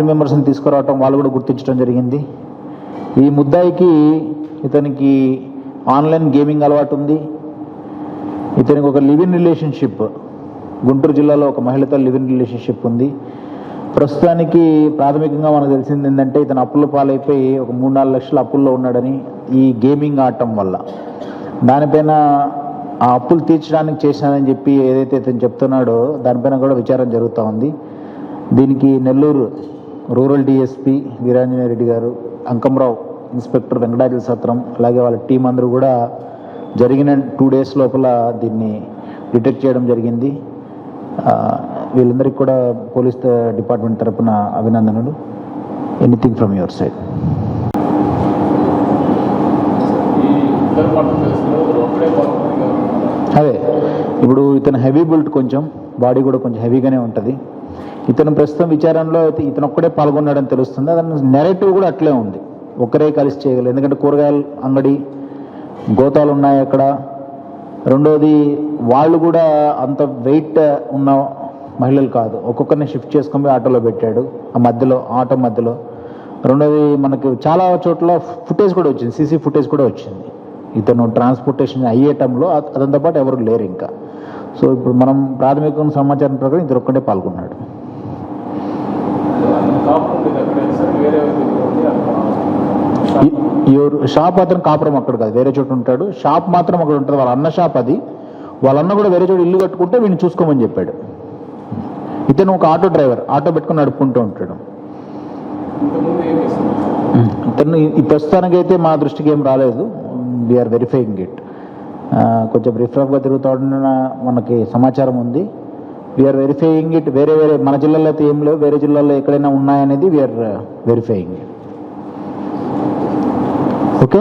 Family మెంబర్స్ని తీసుకురావటం వాళ్ళు కూడా గుర్తించడం జరిగింది. ఈ ముద్దాయికి ఇతనికి ఆన్లైన్ గేమింగ్ అలవాటు ఉంది. ఇతనికి ఒక లివిన్ రిలేషన్షిప్ గుంటూరు జిల్లాలో ఒక మహిళతో లివ్ ఇన్ రిలేషన్షిప్ ఉంది. ప్రస్తుతానికి ప్రాథమికంగా మనకు తెలిసింది ఏంటంటే ఇతను అప్పుల పాలైపోయి ఒక మూడు నాలుగు లక్షల అప్పుల్లో ఉన్నాడని ఈ గేమింగ్ ఆడటం వల్ల. దానిపైన ఆ అప్పులు తీర్చడానికి చేశానని చెప్పి ఏదైతే ఇతను చెప్తున్నాడో దానిపైన కూడా విచారం జరుగుతూ ఉంది. దీనికి నెల్లూరు రూరల్ డిఎస్పి వీరాంజనేయ రెడ్డి గారు అంకంరావు ఇన్స్పెక్టర్ వెంకటాచల సత్రం అలాగే వాళ్ళ టీం అందరూ కూడా జరిగిన టూ డేస్ లోపల దీన్ని డిటెక్ట్ చేయడం జరిగింది. వీళ్ళందరికీ కూడా పోలీస్ డిపార్ట్మెంట్ తరపున అభినందనలు. Anything from your side. ఇద్దరు అదే ఇప్పుడు ఇతను హెవీ బుల్ట్ కొంచెం బాడీ కూడా కొంచెం హెవీగానే ఉంటుంది. ఇతను ప్రస్తుతం విచారణలో అయితే ఇతను ఒక్కడే పాల్గొన్నాడని తెలుస్తుంది. అతను నెరేటివ్ కూడా అట్లే ఉంది. ఒక్కరే కలిసి చేయగలరు. ఎందుకంటే కూరగాయల అంగడి గోతాలు ఉన్నాయి అక్కడ. రెండోది వాళ్ళు కూడా అంత వెయిట్ ఉన్న మహిళలు కాదు. ఒక్కొక్కరిని షిఫ్ట్ చేసుకొని ఆటోలో పెట్టాడు. ఆ మధ్యలో ఆటో మధ్యలో. రెండోది మనకు చాలా చోట్ల ఫుటేజ్ కూడా వచ్చింది. సీసీ ఫుటేజ్ కూడా వచ్చింది. ఇతను ట్రాన్స్పోర్టేషన్ అయ్యే టైంలో అత- అతనితో పాటు ఎవరు లేరు ఇంకా. సో ఇప్పుడు మనం ప్రాథమిక సమాచారం ప్రకారం ఇద్దరు ఒక్కడే పాల్గొన్నాడు. షాప్ అతను కాపురం అక్కడ కాదు వేరే చోట ఉంటాడు. షాప్ మాత్రం అక్కడ ఉంటుంది వాళ్ళ అన్న షాప్ అది. వాళ్ళ అన్న కూడా వేరే చోట ఇల్లు కట్టుకుంటే వీడిని చూసుకోమని చెప్పాడు. ఇతను ఒక ఆటో డ్రైవర్ ఆటో పెట్టుకుని నడుపుకుంటూ ఉంటాడు. ఇతను ఈ ప్రస్తుతానికి అయితే మా దృష్టికి ఏం రాలేదు. వీఆర్ వెరిఫైయింగ్ ఇట్ కొంచెం రిఫ్రఫ్గా తిరుగుతూ మనకి సమాచారం ఉంది. వీఆర్ వెరిఫైయింగ్ ఇట్ వేరే వేరే మన జిల్లాలో అయితే ఏం లేవు వేరే జిల్లాలో ఎక్కడైనా ఉన్నాయనేది వీఆర్ వెరిఫైయింగ్ ఇట్ ఓకే